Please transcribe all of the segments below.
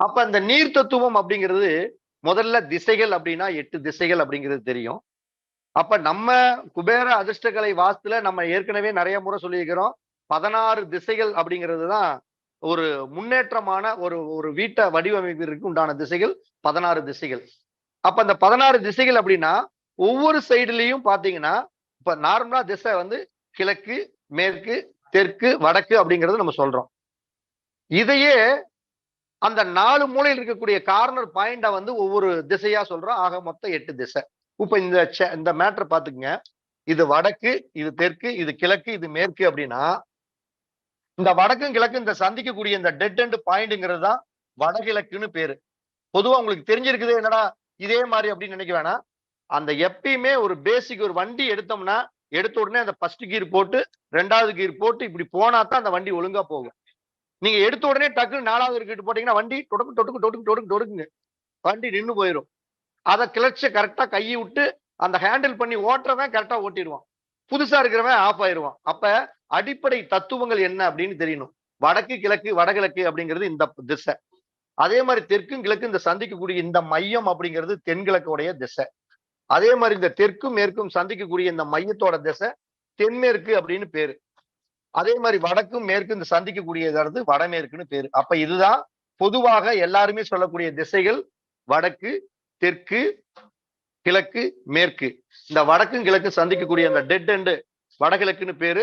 அப்ப அந்த நீர் தத்துவம் அப்படிங்கிறது முதல்ல திசைகள் அப்படின்னா எட்டு திசைகள் அப்படிங்கிறது தெரியும். அப்ப நம்ம குபேர அதிர்ஷ்டகலை வாஸ்துல நம்ம ஏற்கனவே நிறைய முறை சொல்லியிருக்கிறோம். பதினாறு திசைகள் அப்படிங்கிறது தான் ஒரு முன்னேற்றமான ஒரு ஒரு வீட்டை வடிவமைப்பிற்கு உண்டான திசைகள் பதினாறு திசைகள். அப்ப அந்த பதினாறு திசைகள் அப்படின்னா ஒவ்வொரு சைடுலயும் பாத்தீங்கன்னா இப்ப நார்மலா திசை வந்து கிழக்கு மேற்கு தெற்கு வடக்கு அப்படிங்கறது நம்ம சொல்றோம். இதையே அந்த நாலு மூலையில் இருக்கக்கூடிய கார்னர் பாயிண்டை வந்து ஒவ்வொரு திசையா சொல்றோம் ஆக மொத்தம் எட்டு திசை. இப்ப இந்த இந்த மேட்டர் பாத்துக்கங்க இது வடக்கு இது தெற்கு இது கிழக்கு இது மேற்கு அப்படின்னா இந்த வடக்கும் கிழக்கும் இந்த சந்திக்கக்கூடிய இந்த டெட் அண்ட் பாயிண்ட்ங்கிறது தான் வடகிழக்குன்னு பேரு. பொதுவா உங்களுக்கு தெரிஞ்சிருக்குது என்னடா இதே மாதிரி அப்படின்னு நினைக்க வேணாம். அந்த எப்பயுமே ஒரு பேசிக் ஒரு வண்டி எடுத்தோம்னா எடுத்த உடனே அந்த ஃபர்ஸ்ட் கீர் போட்டு ரெண்டாவது கீர் போட்டு இப்படி போனா தான் அந்த வண்டி ஒழுங்கா போகும். நீங்க எடுத்த உடனே டக்குன்னு நாலாவது இருக்கிட்டு போட்டீங்கன்னா வண்டி டொடுக்கு டொடுக்கு டொடுக்கு டொடுக்கு டொடுக்குங்க. வண்டி நின்னு போயிடும் அதை கிளச்ச கரெக்டா கையை விட்டு அந்த ஹேண்டில் பண்ணி ஓட்டுறவன் கரெக்டா ஓட்டிடுவான். புதுசா இருக்கிறவன் ஆஃப் ஆயிருவான் அப்ப அடிப்படை தத்துவங்கள் என்ன அப்படின்னு தெரியணும். வடக்கு கிழக்கு வடகிழக்கு அப்படிங்கிறது இந்த திசை. அதே மாதிரி தெற்கும் கிழக்கு இந்த சந்திக்கக்கூடிய இந்த மையம் அப்படிங்கிறது தென்கிழக்குடைய திசை. அதே மாதிரி இந்த தெற்கும் மேற்கும் சந்திக்கக்கூடிய இந்த மையத்தோட திசை தென்மேற்கு அப்படின்னு பேரு. அதே மாதிரி வடக்கும் மேற்கும் இந்த சந்திக்கக்கூடியது வடமேற்குன்னு பேரு. அப்ப இதுதான் பொதுவாக எல்லாருமே சொல்லக்கூடிய திசைகள். வடக்கு தெற்கு கிழக்கு மேற்கு. இந்த வடக்கும் கிழக்கும் சந்திக்கக்கூடிய அந்த டெட் எண்டு வடகிழக்குன்னு பேரு.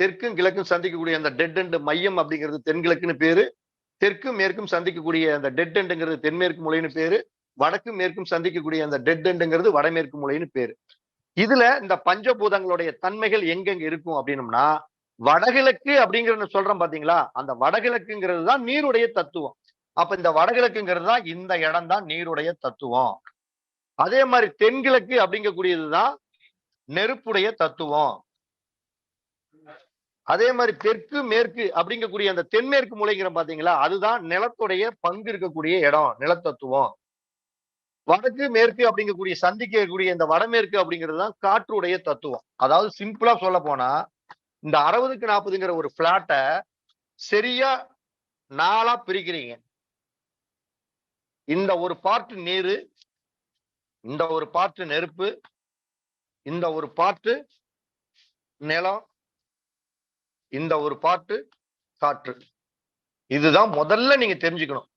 தெற்கும் கிழக்கும் சந்திக்கக்கூடிய அந்த டெட் எண்டு மையம் அப்படிங்கிறது தென்கிழக்குன்னு பேரு. தெற்கும் மேற்கும் சந்திக்கக்கூடிய அந்த டெட் எண்டுங்கிறது தென்மேற்கு மூலைன்னு பேரு. வடக்கும் மேற்கும் சந்திக்கக்கூடிய அந்த டெட் எண்டுங்கிறது வடமேற்கு மூலைன்னு பேரு. இதுல இந்த பஞ்சபூதங்களுடைய தன்மைகள் எங்கெங்க இருக்கும் அப்படின்னம்னா வடகிழக்கு அப்படிங்கறத சொல்றோம் பாத்தீங்களா? அந்த வடகிழக்குங்கிறது தான் நீருடைய தத்துவம். அப்ப இந்த வடகிழக்குங்கிறது தான் இந்த இடம் தான் நீருடைய தத்துவம். அதே மாதிரி தென்கிழக்கு அப்படிங்கக்கூடியதுதான் நெருப்புடைய தத்துவம். அதே மாதிரி தெற்கு மேற்கு அப்படிங்கக்கூடிய அந்த தென்மேற்கு மூலைங்கிற பாத்தீங்களா? அதுதான் நிலத்துடைய பங்கு இருக்கக்கூடிய இடம் நிலத்தத்துவம். வடக்கு மேற்கு அப்படிங்கக்கூடிய சந்திக்கக்கூடிய இந்த வடமேற்கு அப்படிங்கிறது தான் காற்றுடைய தத்துவம். அதாவது சிம்பிளா சொல்ல போனா இந்த அறுபதுக்கு நாற்பதுங்கிற ஒரு பிளாட்டை சரியா நாளா பிரிக்கிறீங்க. இந்த ஒரு பார்ட் நீர் இந்த ஒரு பார்ட் நெருப்பு இந்த ஒரு பார்ட் நிலம் இந்த ஒரு பார்ட் காற்று. இதுதான் முதல்ல நீங்க தெரிஞ்சுக்கணும்.